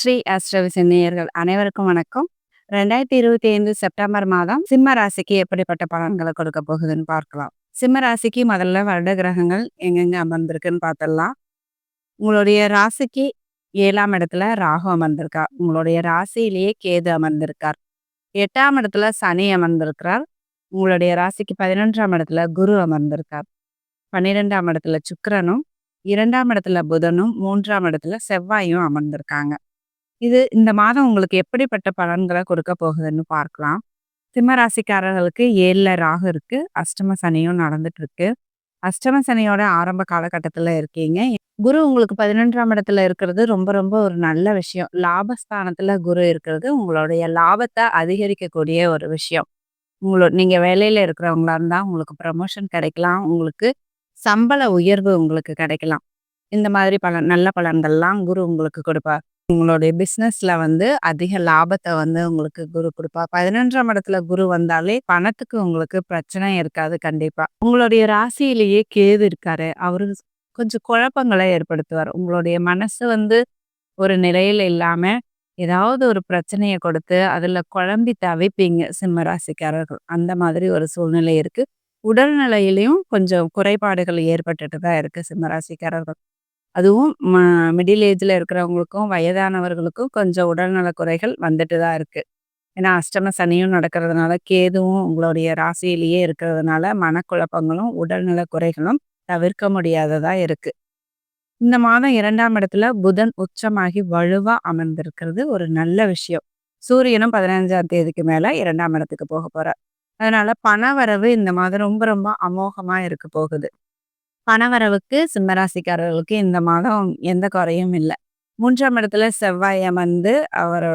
ஸ்ரீ ஆஸ்ட்ரோவிசன் நேயர்கள் அனைவருக்கும் வணக்கம். ரெண்டாயிரத்தி இருபத்தி ஐந்து செப்டம்பர் மாதம் சிம்ம ராசிக்கு எப்படிப்பட்ட பலன்களை கொடுக்க போகுதுன்னு பார்க்கலாம். சிம்ம ராசிக்கு முதல்ல வருட கிரகங்கள் எங்கெங்க அமர்ந்திருக்குன்னு பார்த்துடலாம். உங்களுடைய ராசிக்கு ஏழாம் இடத்துல ராகு அமர்ந்திருக்கார். உங்களுடைய ராசியிலேயே கேது அமர்ந்திருக்கார். எட்டாம் இடத்துல சனி அமர்ந்திருக்கிறார். உங்களுடைய ராசிக்கு பதினொன்றாம் இடத்துல குரு அமர்ந்திருக்கார். பன்னிரெண்டாம் இடத்துல சுக்கரனும் இரண்டாம் இடத்துல புதனும் மூன்றாம் இடத்துல செவ்வாயும் அமர்ந்திருக்காங்க. இது இந்த மாதம் உங்களுக்கு எப்படிப்பட்ட பலன்களை கொடுக்க போகுதுன்னு பார்க்கலாம். சிம்ம ராசிக்காரர்களுக்கு ராகு இருக்கு. அஷ்டம சனியும் நடந்துட்டு இருக்கு அஷ்டம சனியோட ஆரம்ப காலகட்டத்துல இருக்கீங்க. குரு உங்களுக்கு பதினொன்றாம் இடத்துல இருக்கிறது ரொம்ப ரொம்ப ஒரு நல்ல விஷயம். லாபஸ்தானத்தில் குரு இருக்கிறது உங்களுடைய லாபத்தை அதிகரிக்கக்கூடிய ஒரு விஷயம். உங்களோட நீங்க வேலையில இருக்கிறவங்களா இருந்தால் உங்களுக்கு ப்ரமோஷன் கிடைக்கலாம். உங்களுக்கு சம்பள உயர்வு உங்களுக்கு கிடைக்கலாம். இந்த மாதிரி பலன் நல்ல பலன்கள்லாம் குரு உங்களுக்கு கொடுப்பார். உங்களுடைய பிஸ்னஸ்ல வந்து அதிக லாபத்தை வந்து உங்களுக்கு குரு கொடுப்பா. பதினொன்றாம் இடத்துல குரு வந்தாலே பணத்துக்கு உங்களுக்கு பிரச்சனை இருக்காது கண்டிப்பா. உங்களுடைய ராசியிலேயே கேது இருக்காரு. அவரு கொஞ்சம் குழப்பங்களை ஏற்படுத்துவார். உங்களுடைய மனசு வந்து ஒரு நிலையில இல்லாம ஏதாவது ஒரு பிரச்சனையை கொடுத்து அதுல குழம்பி தவிப்பீங்க சிம்ம ராசிக்காரர்கள். அந்த மாதிரி ஒரு சூழ்நிலை இருக்கு. உடல்நிலையிலையும் கொஞ்சம் குறைபாடுகள் ஏற்பட்டுட்டு தான் இருக்கு சிம்ம ராசிக்காரர்கள். அதுவும் ம மிடில் ஏஜ்ல இருக்கிறவங்களுக்கும், வயதானவர்களுக்கும் கொஞ்சம் உடல்நல குறைகள் வந்துட்டு தான் இருக்கு. ஏன்னா அஷ்டம சனியும் நடக்கிறதுனால, கேதுவும் உங்களுடைய ராசியிலேயே இருக்கிறதுனால, மனக்குழப்பங்களும், உடல்நல குறைகளும் தவிர்க்க முடியாததா இருக்கு. இந்த மாதம் இரண்டாம் இடத்துல புதன் உச்சமாகி வலுவா அமர்ந்திருக்கிறது ஒரு நல்ல விஷயம். சூரியனும் பதினஞ்சாம் தேதிக்கு மேல இரண்டாம் இடத்துக்கு போக போறார். அதனால பண வரவு இந்த மாதம் ரொம்ப ரொம்ப அமோகமா இருக்க போகுது. பணவரவுக்கு சிம்மராசிக்காரர்களுக்கு இந்த மாதம் எந்த குறையும் இல்லை. மூன்றாம் இடத்துல செவ்வாய் அமர்ந்து அவர்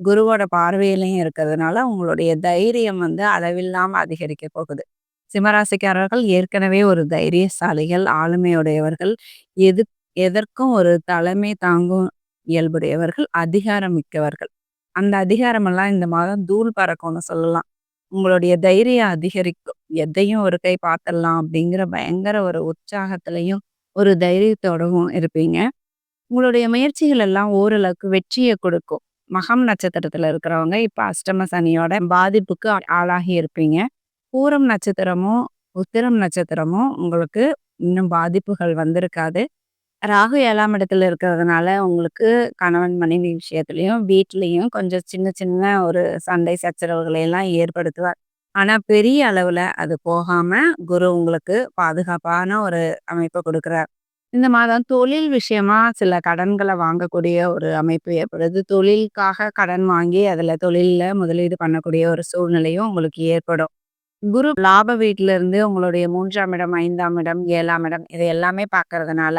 குருவோட பார்வையிலையும் இருக்கிறதுனால உங்களுடைய தைரியம் வந்து அளவில்லாம அதிகரிக்க போகுது. சிம்மராசிக்காரர்கள் ஏற்கனவே ஒரு தைரியசாலிகள் ஆளுமையுடையவர்கள். எது எதற்கும் ஒரு தலைமை தாங்கும் இயல்புடையவர்கள் அதிகாரம் மிக்கவர்கள் அந்த அதிகாரமெல்லாம் இந்த மாதம் தூள் பறக்கும்னு சொல்லலாம். உங்களுடைய தைரியம் அதிகரிக்கும். எதையும் ஒரு கை பார்த்துடலாம் அப்படிங்கிற பயங்கர ஒரு உற்சாகத்திலையும் ஒரு தைரியத்தோடவும் இருப்பீங்க. உங்களுடைய முயற்சிகள் எல்லாம் ஓரளவுக்கு வெற்றியை கொடுக்கும். மகம் நட்சத்திரத்துல இருக்கிறவங்க இப்ப அஷ்டம சனியோட பாதிப்புக்கு ஆளாகி இருப்பீங்க. பூரம் நட்சத்திரமும் உத்திரம் நட்சத்திரமும் உங்களுக்கு இன்னும் பாதிப்புகள் வந்திருக்காது. ராகு ஏழாம் இடத்துல இருக்கிறதுனால உங்களுக்கு கணவன் மனைவி விஷயத்துலையும் வீட்லேயும் கொஞ்சம் சின்ன சின்ன ஒரு சண்டை சச்சரவுகளை எல்லாம் ஏற்படுத்துவார். ஆனால் பெரிய அளவில் அது போகாமல் குரு உங்களுக்கு பாதுகாப்பான ஒரு அமைப்பை கொடுக்குறார். இந்த மாதம் தொழில் விஷயமா சில கடன்களை வாங்கக்கூடிய ஒரு அமைப்பு ஏற்படுது. தொழிலுக்காக கடன் வாங்கி அதில் தொழிலில் முதலீடு பண்ணக்கூடிய ஒரு சூழ்நிலையும் உங்களுக்கு ஏற்படும். குரு லாப வீட்டிலிருந்து உங்களுடைய மூன்றாம் இடம் ஐந்தாம் இடம் ஏழாம் இடம் இது எல்லாமே பார்க்கறதுனால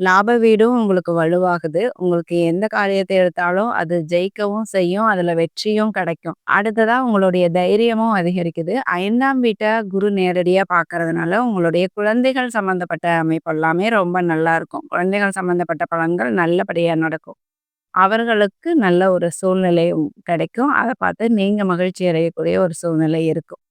லாப வீடும் உங்களுக்கு வலுவாகுது. உங்களுக்கு எந்த காரியத்தை எடுத்தாலும் அது ஜெயிக்கவும் செய்யும். அதுல வெற்றியும் கிடைக்கும். அடுத்ததா உங்களுடைய தைரியமும் அதிகரிக்குது. ஐந்தாம் வீட்டை குரு நேரடியா பார்க்கறதுனால, உங்களுடைய குழந்தைகள் சம்மந்தப்பட்ட அமைப்பு எல்லாமே ரொம்ப நல்லா இருக்கும். குழந்தைகள் சம்மந்தப்பட்ட பலன்கள் நல்லபடியா நடக்கும். அவர்களுக்கு நல்ல ஒரு சூழ்நிலை கிடைக்கும். அதை பார்த்து நீங்க மகிழ்ச்சி அடையக்கூடிய ஒரு சூழ்நிலை இருக்கும்.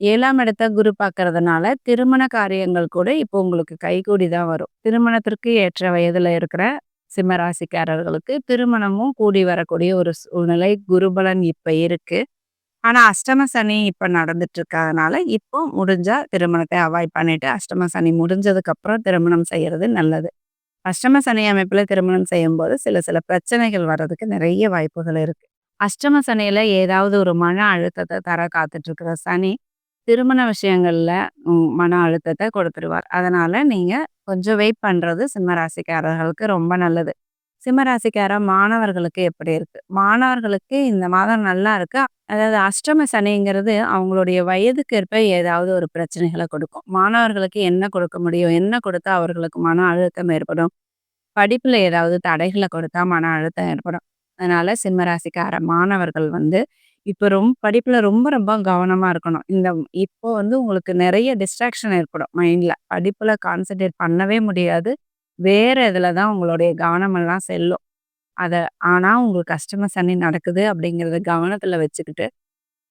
ஏழாம் இடத்த குரு பார்க்கறதுனால திருமண காரியங்கள் கூட இப்போ உங்களுக்கு கைகூடி தான் வரும். திருமணத்திற்கு ஏற்ற வயதில் இருக்கிற சிம்மராசிக்காரர்களுக்கு திருமணமும் கூடி வரக்கூடிய ஒரு சூழ்நிலை குருபலன் இப்போ இருக்கு. ஆனா அஷ்டம சனி இப்போ நடந்துட்டு இருக்கிறதுனால இப்போ முடிஞ்சா திருமணத்தை அவாய்ட் பண்ணிட்டு அஷ்டம சனி முடிஞ்சதுக்கு அப்புறம் திருமணம் செய்யறது நல்லது. அஷ்டம சனி அமைப்புல திருமணம் செய்யும்போது சில சில பிரச்சனைகள் வர்றதுக்கு நிறைய வாய்ப்புகள் இருக்கு. அஷ்டம சனியில ஏதாவது ஒரு மன அழுத்தத்தை தர காத்துட்டு இருக்கிற சனி திருமண விஷயங்கள்ல மன அழுத்தத்தை கொடுத்துருவார். அதனால நீங்க கொஞ்சம் வெயிட் பண்றது சிம்ம ராசிக்காரர்களுக்கு ரொம்ப நல்லது. சிம்ம ராசிக்கார மாணவர்களுக்கு எப்படி இருக்கு? மாணவர்களுக்கு இந்த மாதம் நல்லா இருக்கு. அதாவது அஷ்டம சனிங்கிறது அவங்களுடைய வயதுக்கு ஏற்ப ஏதாவது ஒரு பிரச்சனைகளை கொடுக்கும். மாணவர்களுக்கு என்ன கொடுக்க முடியும்? என்ன கொடுத்தா அவர்களுக்கு மன அழுத்தம் ஏற்படும்? படிப்புல ஏதாவது தடைகளை கொடுத்தா மன அழுத்தம் ஏற்படும். அதனால சிம்ம ராசிக்கார மாணவர்கள் வந்து இப்போ ரொம்ப படிப்பில் ரொம்ப ரொம்ப கவனமாக இருக்கணும். இந்த இப்போ வந்து உங்களுக்கு நிறைய டிஸ்ட்ராக்ஷன் ஏற்படும் மைண்ட்ல. படிப்பில் கான்சன்ட்ரேட் பண்ணவே முடியாது. வேற இதில் தான் உங்களுடைய கவனமெல்லாம் செல்லும். அத ஆனா உங்களுக்கு கஸ்டமர்ஸ் சனி நடக்குது அப்படிங்கிறத கவனத்தில் வச்சுக்கிட்டு,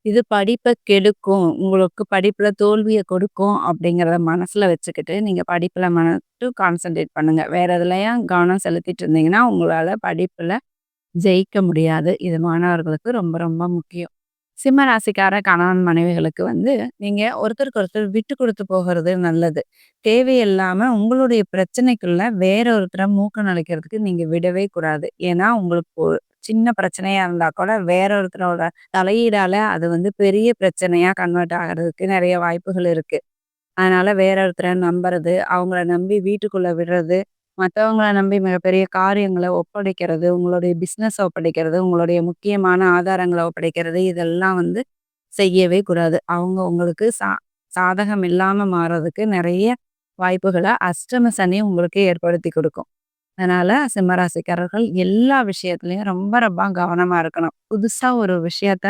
இது படிப்ப கெடுக்கும். உங்களுக்கு படிப்பில் தோல்விய கொடுக்கும் அப்படிங்கிறத மனசுல வச்சுக்கிட்டு, நீங்க படிப்பில் மட்டும் கான்சன்ட்ரேட் பண்ணுங்க. வேற எதுலயும் கவனம் செலுத்திட்டு இருந்தீங்கன்னா, உங்களால படிப்பில் ஜெயிக்க முடியாது. இது மாணவர்களுக்கு ரொம்ப ரொம்ப முக்கியம். சிம்ம ராசிக்கார கணவன் மனைவிகளுக்கு வந்து நீங்க ஒருத்தருக்கு ஒருத்தர் விட்டு கொடுத்து போகிறது நல்லது. தேவையில்லாம உங்களுடைய பிரச்சனைக்குள்ள வேற ஒருத்தரை மூக்க நுழைக்கிறதுக்கு நீங்க விடவே கூடாது. ஏன்னா உங்களுக்கு சின்ன பிரச்சனையா இருந்தா கூட வேற ஒருத்தரோட தலையீடால அது வந்து பெரிய பிரச்சனையா கன்வெர்ட் ஆகுறதுக்கு நிறைய வாய்ப்புகள் இருக்கு. அதனால வேற ஒருத்தரை நம்புறது, அவங்கள நம்பி வீட்டுக்குள்ள விடுறது, மற்றவங்கள நம்பி மிகப்பெரிய காரியங்களை ஒப்படைக்கிறது, உங்களுடைய பிஸ்னஸ் ஒப்படைக்கிறது, உங்களுடைய முக்கியமான ஆதாரங்கள ஒப்படைக்கிறது, இதெல்லாம் வந்து செய்யவே கூடாது. அவங்க உங்களுக்கு சா சாதகம் இல்லாம மாறுறதுக்கு நெறைய வாய்ப்புகள அஷ்டம சனி உங்களுக்கு ஏற்படுத்தி குடுக்கும். அதனால சிம்மராசிக்காரர்கள் எல்லா விஷயத்துலயும் ரொம்ப ரொம்ப கவனமா இருக்கணும். புதுசா ஒரு விஷயத்த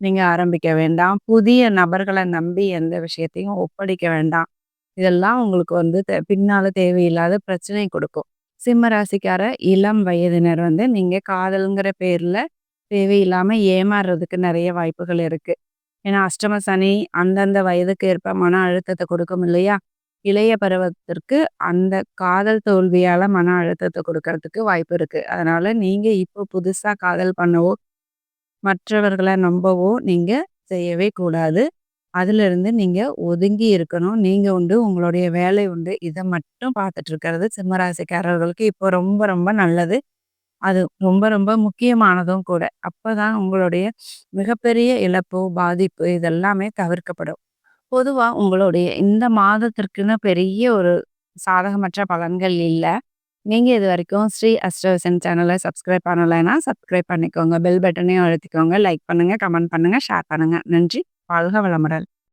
நீங்க ஆரம்பிக்க வேண்டாம். புதிய நபர்கள நம்பி எந்த விஷயத்தையும் ஒப்படைக்க வேண்டாம். இதெல்லாம் உங்களுக்கு வந்து தே பின்னால தேவையில்லாத பிரச்சனை கொடுக்கும். சிம்ம ராசிக்கார இளம் வயதினர் வந்து நீங்க காதல்ங்கிற பேர்ல தேவையில்லாம ஏமாறுறதுக்கு நிறைய வாய்ப்புகள் இருக்கு. ஏன்னா அஷ்டம சனி அந்தந்த வயதுக்கு ஏற்ப மன அழுத்தத்தை கொடுக்கும் இல்லையா? இளைய பருவத்திற்கு அந்த காதல் தோல்வியால மன அழுத்தத்தை கொடுக்கறதுக்கு வாய்ப்பு இருக்கு. அதனால நீங்க இப்போ புதுசா காதல் பண்ணவோ, மற்றவர்களை நம்பவோ நீங்க செய்யவே கூடாது. அதிலிருந்து நீங்கள் ஒதுங்கி இருக்கணும். நீங்கள் உண்டு, உங்களுடைய வேலை உண்டு. இதை மட்டும் பார்த்துட்டு இருக்கிறது சிம்மராசிக்காரர்களுக்கு இப்போ ரொம்ப ரொம்ப நல்லது. அது ரொம்ப ரொம்ப முக்கியமானதும் கூட. அப்போ தான் உங்களுடைய மிகப்பெரிய இழப்பு, பாதிப்பு இதெல்லாமே தவிர்க்கப்படும். பொதுவாக உங்களுடைய இந்த மாதத்திற்குன்னு பெரிய ஒரு சாதகமற்ற பலன்கள் இல்லை நீங்கள் இது வரைக்கும் ஸ்ரீ அஷ்டவசன் சேனலை சப்ஸ்கிரைப் பண்ணலைன்னா, சப்ஸ்கிரைப் பண்ணிக்கோங்க. பெல் பட்டனையும் அழுத்திக்கோங்க. லைக் பண்ணுங்கள் கமெண்ட் பண்ணுங்கள் ஷேர் பண்ணுங்கள் நன்றி. வாழ்க வளமுடன்.